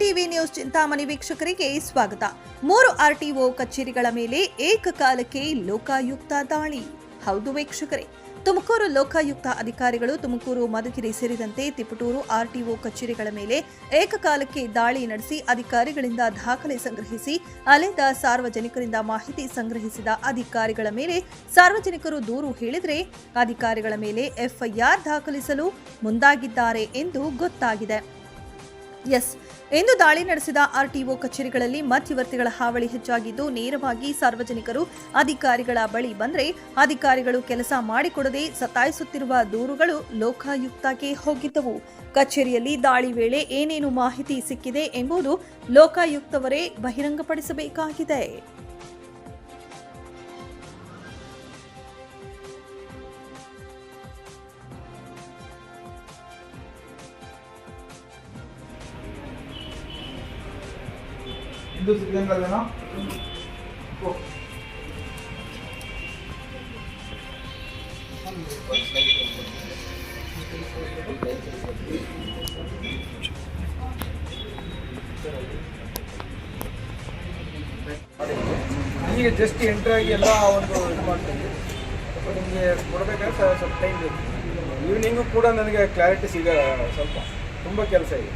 TV news Chintamani ವೀಕ್ಷಕರಿಗೆ ಸ್ವಾಗತ. ಮೂರು ಆರ್ಟಿಒ ಕಚೇರಿಗಳ ಮೇಲೆ ಏಕಕಾಲಕ್ಕೆ ಲೋಕಾಯುಕ್ತ ದಾಳಿ. ಹೌದು ವೀಕ್ಷಕರೇ, ತುಮಕೂರು ಲೋಕಾಯುಕ್ತ ಅಧಿಕಾರಿಗಳು ತುಮಕೂರು ಮಧುಗಿರಿ ಸೇರಿದಂತೆ ತಿಪಟೂರು ಆರ್ಟಿಒ ಕಚೇರಿಗಳ ಮೇಲೆ ಏಕಕಾಲಕ್ಕೆ ದಾಳಿ ನಡೆಸಿ ಅಧಿಕಾರಿಗಳಿಂದ ದಾಖಲೆ ಸಂಗ್ರಹಿಸಿ ಅಲೆದ ಸಾರ್ವಜನಿಕರಿಂದ ಮಾಹಿತಿ ಸಂಗ್ರಹಿಸಿದ ಅಧಿಕಾರಿಗಳ ಮೇಲೆ ಸಾರ್ವಜನಿಕರು ದೂರು ಹೇಳಿದರೆ ಅಧಿಕಾರಿಗಳ ಮೇಲೆ ಎಫ್ಐಆರ್ ದಾಖಲಿಸಲು ಮುಂದಾಗಿದ್ದಾರೆ ಎಂದು ಗೊತ್ತಾಗಿದೆ. ಎಸ್. ಇಂದು ದಾಳಿ ನಡೆಸಿದ ಆರ್ಟಿಒ ಕಚೇರಿಗಳಲ್ಲಿ ಮಧ್ಯವರ್ತಿಗಳ ಹಾವಳಿ ಹೆಚ್ಚಾಗಿದ್ದು, ನೇರವಾಗಿ ಸಾರ್ವಜನಿಕರು ಅಧಿಕಾರಿಗಳ ಬಳಿ ಬಂದರೆ ಅಧಿಕಾರಿಗಳು ಕೆಲಸ ಮಾಡಿಕೊಡದೆ ಸತಾಯಿಸುತ್ತಿರುವ ದೂರುಗಳು ಲೋಕಾಯುಕ್ತಕ್ಕೆ ಹೋಗಿದ್ದವು. ಕಚೇರಿಯಲ್ಲಿ ದಾಳಿ ವೇಳೆ ಏನೇನು ಮಾಹಿತಿ ಸಿಕ್ಕಿದೆ ಎಂಬುದು ಲೋಕಾಯುಕ್ತವರೇ ಬಹಿರಂಗಪಡಿಸಬೇಕಾಗಿದೆ. ಹಿಂದೂ ಸಿದ್ಧಂಗಲ್ವೇನೋ ಈಗ ಜಸ್ಟ್ ಎಂಟ್ರ್ ಆಗಿ ಎಲ್ಲ ಒಂದು ಇದು ಮಾಡ್ತೀನಿ. ನಿಮಗೆ ಕೊಡಬೇಕಾದ್ರೆ ಸ್ವಲ್ಪ ಟೈಮ್ ಬೇಕು. ಈವ್ನಿಂಗು ಕೂಡ ನನಗೆ ಕ್ಲಾರಿಟಿ ಸಿಗಲ್ಲ ಸ್ವಲ್ಪ. ತುಂಬ ಕೆಲಸ ಇದೆ.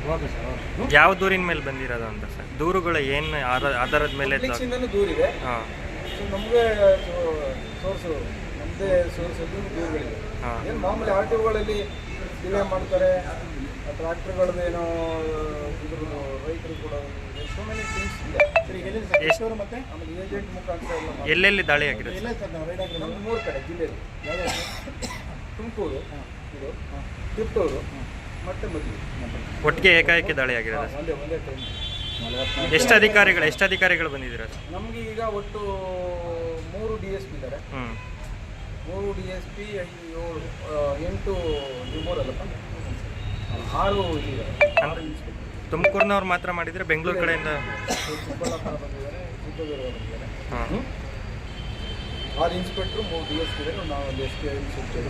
ಯಾವ ದೂರಿನ ಮೇಲೆ ಬಂದಿರೋದು ಅಂತ ಸರ್? ದೂರುಗಳು ಏನು ಆಧಾರದ ಮೇಲೆ ತ- ಇಂದನೂ ದೂರಿದೆ. ಹಾ. ಸೊ ನಮಗೆ ಸೋರ್ಸು ನಮ್ಮದೇ ಸೋರ್ಸ್ ದೂರುಗಳಿದೆ. ಹಾ. ಏನು ಮಾಮೂಲಿ ಆರ್ ಟಿ ಒಗಳಲ್ಲಿ ಡಿಲೇ ಮಾಡ್ತಾರೆ ಟ್ರ್ಯಾಕ್ಟರ್ಗಳದ್ದೇನೋ ಇದ್ರದ್ದು ರೈತರು ಕೂಡ ಎಷ್ಟೋ ಮೆನಿ ಥಿಂಗ್ಸ್ ಇದೆ. ಎಷ್ಟು ಆಮೇಲೆ ಏಜೆಂಟ್ ಮುಖಾಂತರ ಎಲ್ಲ ಮಾಡ್ತಾರೆ. ಎಲ್ಲೆಲ್ಲಿ ದಾಳಿ ಆಗಿದೆ ನಮ್ಮ ಮೂರು ಕಡೆ ಜಿಲ್ಲೆಯಲ್ಲಿ. ತುಮಕೂರು ಇದು ತಿಪ್ಟೂರು ಮತ್ತೆ ಮದುವೆ. ಒಟ್ಟಿಗೆ ಏಕಾಏಕಿ ದಾಳಿ ಆಗಿರೋದು? ಒಂದೇ ಒಂದೇ ಟೈಮ್ ಎಷ್ಟು ಅಧಿಕಾರಿಗಳು ಎಷ್ಟು ಅಧಿಕಾರಿಗಳು ಬಂದಿದ್ದೀರಾ? ಸರ್ ನಮಗೆ ಈಗ ಒಟ್ಟು ಮೂರು ಡಿ ಎಸ್ ಪಿ ಇದ್ದಾರೆ ಹ್ಞೂ ಮೂರು ಡಿ ಎಸ್ ಪಿ ಏಳು ಎಂಟು ಮೂರಲ್ಲಪ್ಪ ಆರು ಇನ್ಸ್ಪೆಕ್ಟರ್. ತುಮಕೂರಿನವ್ರು ಮಾತ್ರ ಮಾಡಿದರೆ ಬೆಂಗಳೂರು ಕಡೆಯಿಂದ? ಚಿಕ್ಕಬಳ್ಳಾಪುರ ಬಂದಿದ್ದಾರೆ ಚಿತ್ರದುರ್ಗ ಬಂದಿದ್ದಾರೆ. ಹಾಂ. ಆರು ಇನ್ಸ್ಪೆಕ್ಟ್ರು ಮೂರು ಡಿ ಎಸ್ ಪಿ ಇದ್ದಾರೆ ನಾವು ಒಂದು ಎಸ್ ಪಿ ಐ ಇನ್ಸ್ಪೆಕ್ಟರ್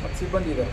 ಮತ್ತು ಸಿಬ್ಬಂದಿ ಇದ್ದಾರೆ.